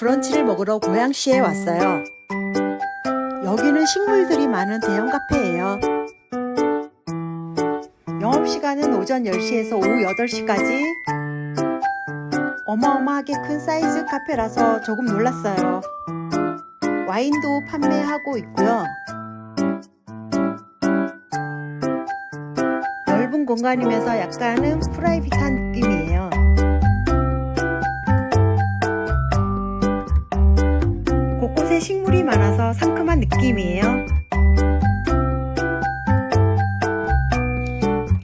브런치를 먹으러 고양시에 왔어요. 여기는 식물들이 많은 대형 카페예요. 영업시간은 오전 10시에서 오후 8시까지. 어마어마하게 큰 사이즈 카페라서 조금 놀랐어요. 와인도 판매하고 있고요. 넓은 공간이면서 약간은 프라이빗한 느낌이에요. 식물이 많아서 상큼한 느낌이에요.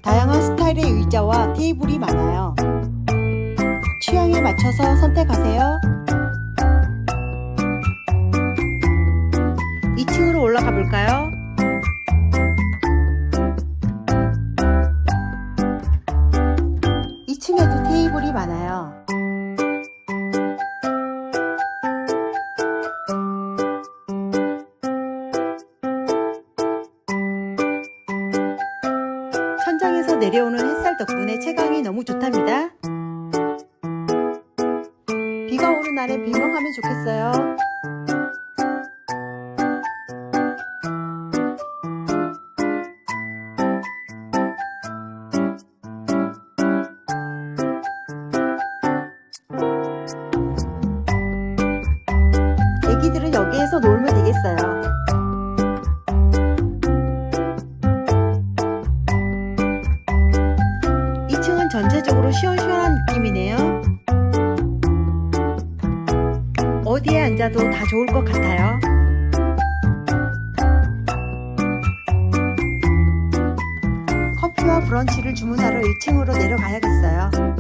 다양한 스타일의 의자와 테이블이 많아요. 취향에 맞춰서 선택하세요. 2층으로 올라가 볼까요? 이층에도 테이블이 많아요. 내려오는 햇살 덕분에 채광이 너무 좋답니다. 비가 오는 날엔 빌명하면 좋겠어요. 애기들은 여기에서 놀면 되겠어요. 전체적으로 시원시원한 느낌이네요. 어디에 앉아도 다 좋을 것 같아요. 커피와 브런치를 주문하러 1층으로 내려가야겠어요.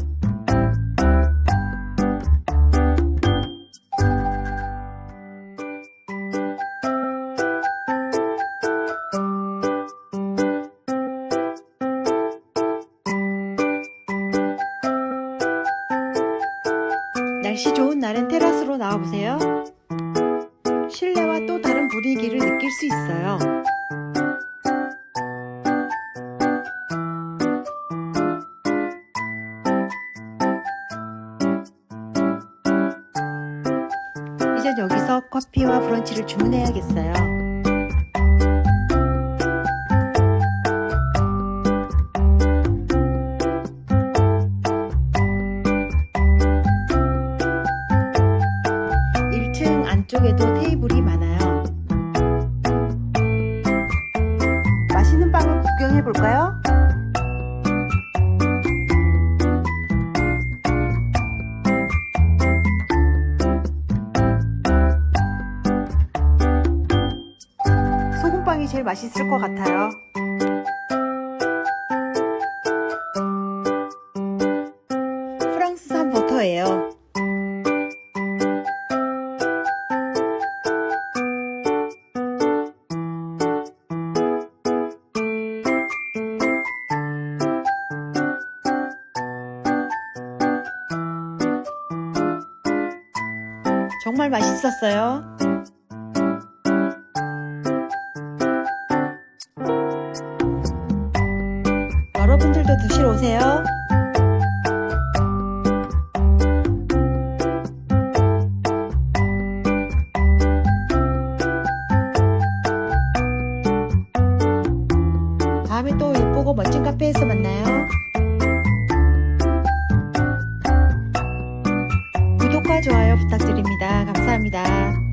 날씨 좋은 날엔 테라스로 나와보세요. 실내와 또 다른 분위기를 느낄 수 있어요. 이제 여기서 커피와 브런치를 주문해야겠어요. 층 안쪽에도 테이블이 많아요. 맛있는 빵을 구경해 볼까요? 소금빵이 제일 맛있을 것 같아요. 정말 맛있었어요. 여러분들도 드시러 오세요. 좋아요 부탁드립니다. 감사합니다.